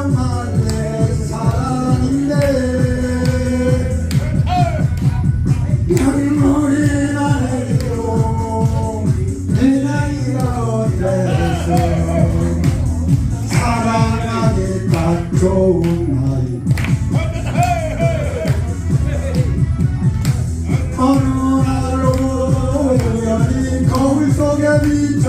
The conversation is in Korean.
사랑한 내 사랑인데 눈물이 나네요 내 나이가 어때서 사랑하기 딱 좋은 나이. 어느 날로 우연히 거울 속에 비쳐